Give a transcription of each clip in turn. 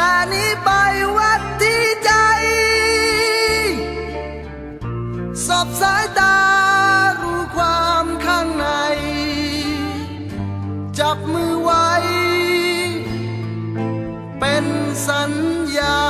แต่นี้ไปวัดที่ใจสอบสายตารู้ความข้างใน จับมือไว้ เป็นสัญญา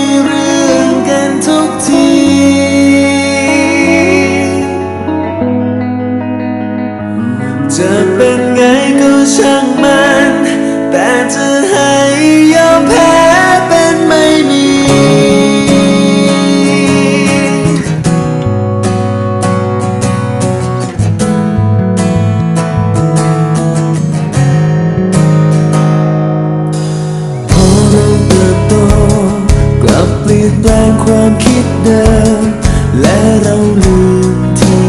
ี เปลี่ยนแปลงความคิดเดิม และเราลืมที่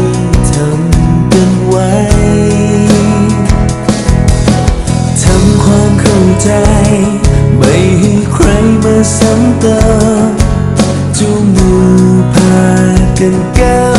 ทำกันไว้ ทำความเข้าใจ ไม่ให้ใครมาซ้ำเติมจูงมือพากันก้า